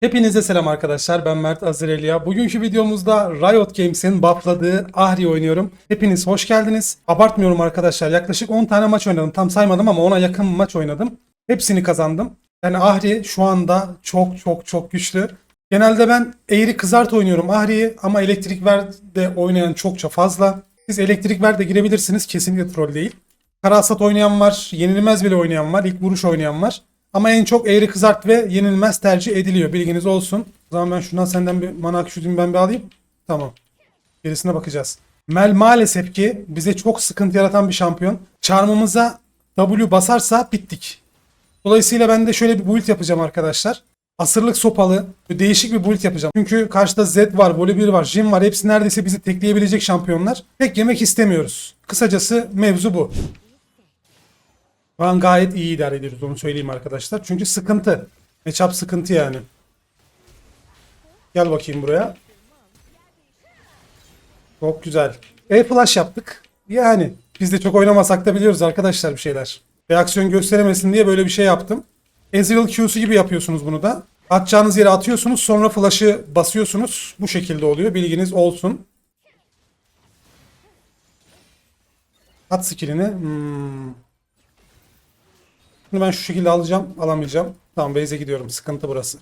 Hepinize selam arkadaşlar. Ben Mert Azireliya. Bugünkü videomuzda Riot Games'in buffladığı Ahri oynuyorum. Hepiniz hoş geldiniz. Abartmıyorum arkadaşlar. Yaklaşık 10 tane maç oynadım. Tam saymadım ama ona yakın maç oynadım. Hepsini kazandım. Yani Ahri şu anda çok çok çok güçlü. Genelde ben eğri kızart oynuyorum Ahri'yi ama elektrik verde oynayan çokça fazla. Siz elektrik verde girebilirsiniz. Kesinlikle troll değil. Karasat oynayan var. Yenilmez bile oynayan var. ilk vuruş oynayan var. Ama en çok eğri kızart ve yenilmez tercih ediliyor. Bilginiz olsun. O zaman ben şundan senden bir mana akışını ben bir alayım. Tamam. Gerisine bakacağız. Mel maalesef ki bize çok sıkıntı yaratan bir şampiyon. Charm'ımıza W basarsa bittik. Dolayısıyla ben de şöyle bir build yapacağım arkadaşlar. Asırlık sopalı, değişik bir build yapacağım. Çünkü karşıda Zed var, Volibear var, Jin var. Hepsi neredeyse bizi tekleyebilecek şampiyonlar. Tek yemek istemiyoruz. Kısacası mevzu bu. Şu an gayet iyi idare ediyoruz onu söyleyeyim arkadaşlar. Çünkü sıkıntı. Matchup sıkıntı yani. Gel bakayım buraya. Çok güzel. E-Flash yaptık. Yani biz de çok oynamasak da biliyoruz arkadaşlar bir şeyler. Reaksiyon gösteremesin diye böyle bir şey yaptım. Ezreal Q'su gibi yapıyorsunuz bunu da. Atacağınız yere atıyorsunuz sonra flash'ı basıyorsunuz. Bu şekilde oluyor. Bilginiz olsun. At skillini. Hmm. Bunu ben şu şekilde alacağım. Alamayacağım. Tamam base'e gidiyorum. Sıkıntı burası.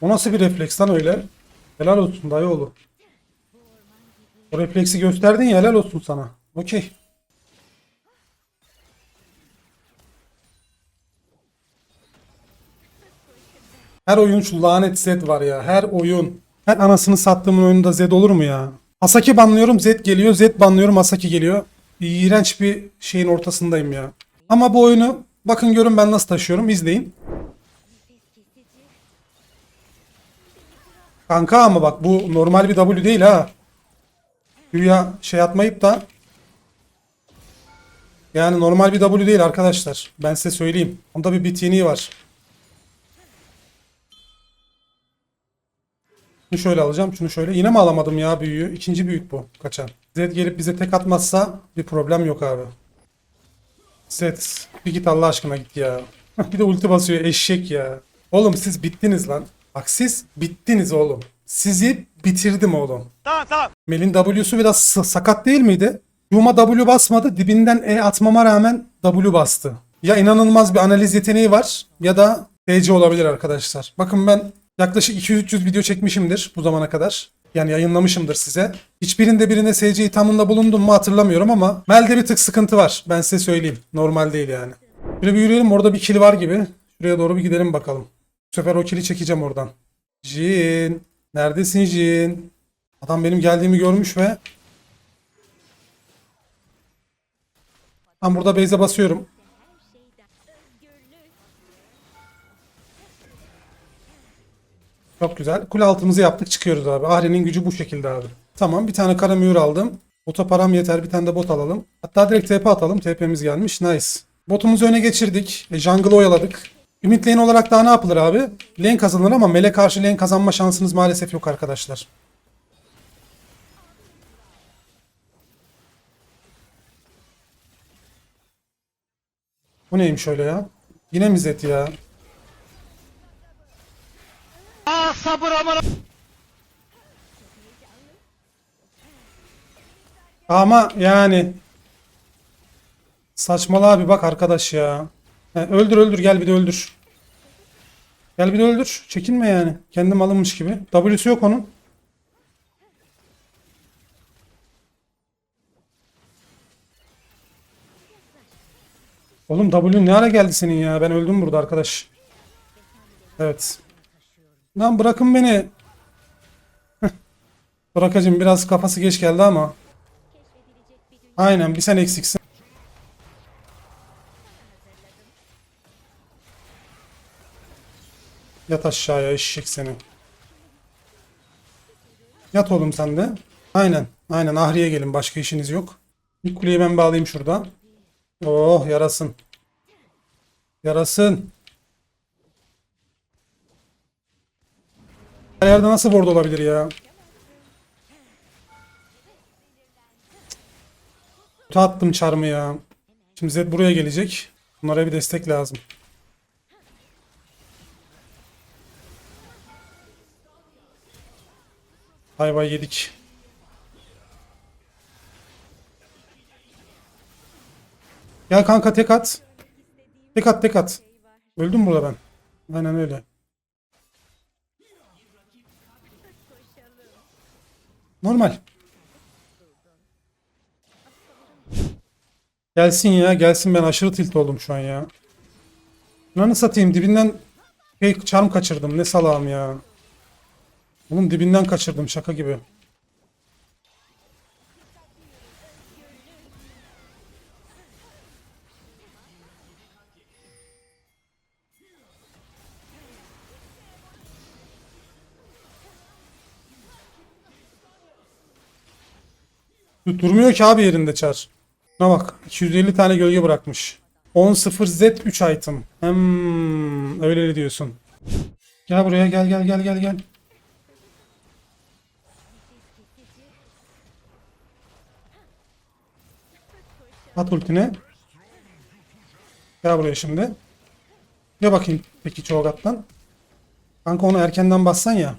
O nasıl bir refleks lan öyle? Helal olsun dayıoğlu. O refleksi gösterdin ya helal olsun sana. Okey. Her oyun şu lanet Z var ya. Her oyun. Her anasını sattığımın oyununda Z olur mu ya? Asaki banlıyorum Z geliyor. Z banlıyorum Asaki geliyor. İğrenç bir şeyin ortasındayım ya. Ama bu oyunu bakın görün ben nasıl taşıyorum. İzleyin. Kanka ama bak bu normal bir W değil ha. Güya şey atmayıp da yani normal bir W değil arkadaşlar. Ben size söyleyeyim. Onda bir bit yeniği var. Şunu şöyle alacağım. Şunu şöyle. Yine mi alamadım ya büyüğü? İkinci büyük bu. Kaçan. Zed gelip bize tek atmazsa bir problem yok abi. Zed bir git Allah aşkına git ya. bir de ulti basıyor eşek ya. Oğlum siz bittiniz lan. Bak siz bittiniz oğlum. Sizi bitirdim oğlum. Tamam tamam. Mel'in W'su biraz sakat değil miydi? Yuma W basmadı. Dibinden E atmama rağmen W bastı. Ya inanılmaz bir analiz yeteneği var ya da TC olabilir arkadaşlar. Bakın ben yaklaşık 200-300 video çekmişimdir bu zamana kadar. Yani yayınlamışımdır size. Hiçbirinde birine SC ithamında bulundum mu hatırlamıyorum ama Mel'de bir tık sıkıntı var. Ben size söyleyeyim. Normal değil yani. Şöyle bir yürüyelim. Orada bir kill var gibi. Şuraya doğru bir gidelim bakalım. Bu sefer o kill'i çekeceğim oradan. Jin. Neredesin Jin? Adam benim geldiğimi görmüş ve ben burada base'e basıyorum. Çok güzel. Kule altımızı yaptık çıkıyoruz abi. Ahri'nin gücü bu şekilde abi. Tamam bir tane kara mühür aldım. Bota param yeter bir tane de bot alalım. Hatta direkt TP atalım. TP'miz gelmiş. Nice. Botumuzu öne geçirdik. E, jungle'ı oyaladık. Ümit lane olarak daha ne yapılır abi? Lane kazanır ama mele karşı lane kazanma şansınız maalesef yok arkadaşlar. Bu neymiş öyle ya? Yine mi Zed ya? Sabır aman. Ama yani saçmalı abi bak arkadaş ya. He, öldür öldür gel bir de öldür. Gel bir de öldür. Çekinme yani. Kendim alınmış gibi. W'su yok onun. Oğlum W ne ara geldi senin ya? Ben öldüm burada arkadaş. Evet. Lan bırakın beni. Bırakacım biraz kafası geç geldi ama. Aynen bir sen eksiksin. Yat aşağıya eşek seni. Yat oğlum sen de. Aynen. Aynen Ahri'ye gelin. Başka işiniz yok. İlk kuleyi ben bağlayayım şurada. Oh yarasın. Yarasın. Her yerde nasıl ward olabilir ya? Kutu attım çarmı ya. Şimdi Zed buraya gelecek. Bunlara bir destek lazım. Hay vay yedik. Gel kanka tek at. Tek at tek at. Öldüm burada ben. Aynen öyle. Normal. Gelsin ya gelsin ben aşırı tilt oldum şu an ya. Lanı satayım dibinden şey, charm kaçırdım ne salağım ya. Oğlum dibinden kaçırdım şaka gibi. Durmuyor ki abi yerinde çar. Buna bak 250 tane gölge bırakmış. 10-0 Z 3 item. Hmm, öyle diyorsun. Gel buraya gel gel gel gel gel. At ultine. Gel buraya şimdi. Ya bakayım peki Çoğgat'tan. Kanka onu erkenden bassan ya.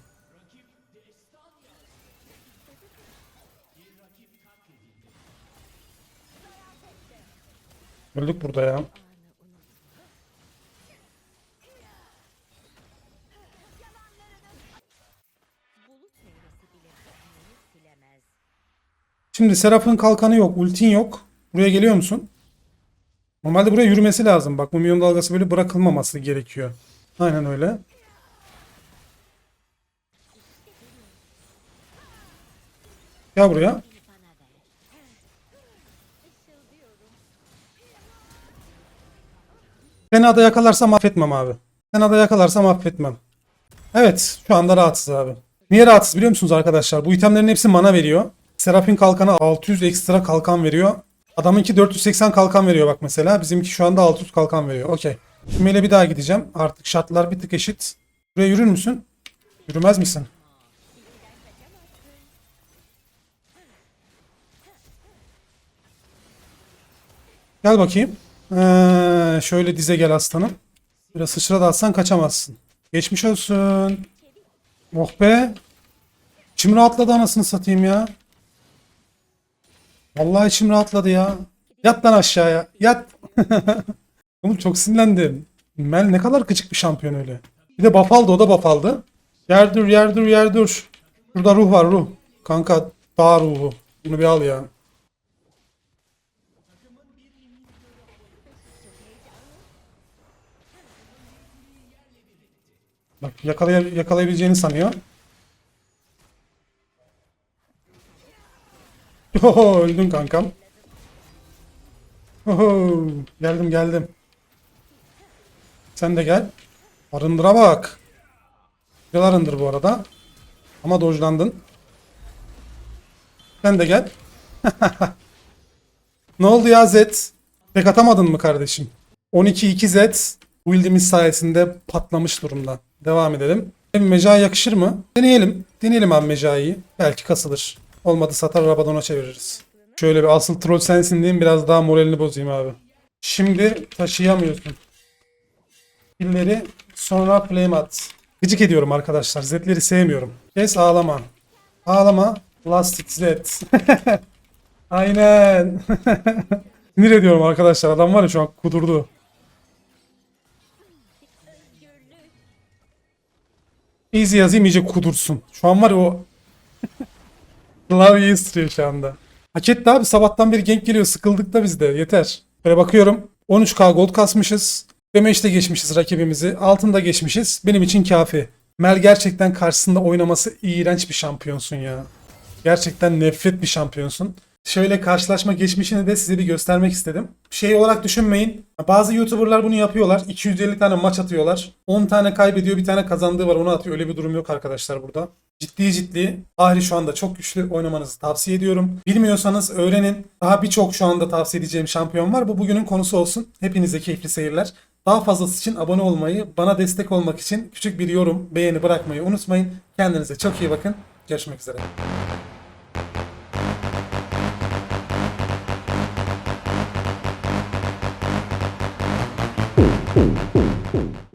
Öldük burada ya. Şimdi Serap'ın kalkanı yok, ultin yok. Buraya geliyor musun? Normalde buraya yürümesi lazım. Bak bu milyon dalgası böyle bırakılmaması gerekiyor. Aynen öyle. Gel buraya. Fena da yakalarsam affetmem abi. Fena da yakalarsam affetmem. Evet şu anda rahatsız abi. Niye rahatsız biliyor musunuz arkadaşlar? Bu itemlerin hepsi mana veriyor. Serap'in kalkanı 600 ekstra kalkan veriyor. Adamınki 480 kalkan veriyor bak mesela. Bizimki şu anda 600 kalkan veriyor. Okey. Şimdi bir daha gideceğim. Artık şartlar bir tık eşit. Buraya yürür müsün? Yürümez misin? Gel bakayım. Ee, şöyle dize gel aslanım. Biraz sıçra da atsan kaçamazsın. Geçmiş olsun. Oh be. İçim rahatladı anasını satayım ya. Vallahi içim rahatladı ya. Yat lan aşağıya. Yat. Oğlum çok sinirlendim. Mel ne kadar gıcık bir şampiyon öyle. Bir de buff aldı o da buff aldı. Yer dur yer dur yer dur. Burada ruh var ruh. Kanka dağ ruhu. Bunu bir al ya. Bak yakalay yakalayabileceğini sanıyor. Oho öldün kankam. Oho geldim geldim. Sen de gel. Arındıra bak. Güzel arındır bu arada. Ama dojlandın. Sen de gel. ne oldu ya Zed? Tek atamadın mı kardeşim? 12-2 Zed build'imiz sayesinde patlamış durumda. Devam edelim. Mecai yakışır mı? Deneyelim. Deneyelim abi Mecai'yi. Belki kasılır. Olmadı satar Rabadon'a çeviririz. Şöyle bir asıl troll sensin diyeyim biraz daha moralini bozayım abi. Şimdi taşıyamıyorsun. Pilleri sonra flame at. Gıcık ediyorum arkadaşlar. Zedleri sevmiyorum. Kes ağlama. Ağlama. Plastic Zed. Aynen. Sinir ediyorum arkadaşlar. Adam var ya şu an kudurdu. Easy yazayım iyice kudursun. Şu an var ya o klavyeyi ısırıyor şu anda. Hak etti abi sabahtan beri gank geliyor sıkıldık da biz de yeter. Böyle bakıyorum 13k gold kasmışız. Damage'de geçmişiz rakibimizi. Altında geçmişiz. Benim için kafi. Mel gerçekten karşısında oynaması iğrenç bir şampiyonsun ya. Gerçekten nefret bir şampiyonsun. Şöyle karşılaşma geçmişini de size bir göstermek istedim. Şey olarak düşünmeyin. Bazı YouTuber'lar bunu yapıyorlar. 250 tane maç atıyorlar. 10 tane kaybediyor, bir tane kazandığı var onu atıyor. Öyle bir durum yok arkadaşlar burada. Ciddi ciddi Ahri şu anda çok güçlü oynamanızı tavsiye ediyorum. Bilmiyorsanız öğrenin. Daha birçok şu anda tavsiye edeceğim şampiyon var. Bu bugünün konusu olsun. Hepinize keyifli seyirler. Daha fazlası için abone olmayı, bana destek olmak için küçük bir yorum, beğeni bırakmayı unutmayın. Kendinize çok iyi bakın. Görüşmek üzere.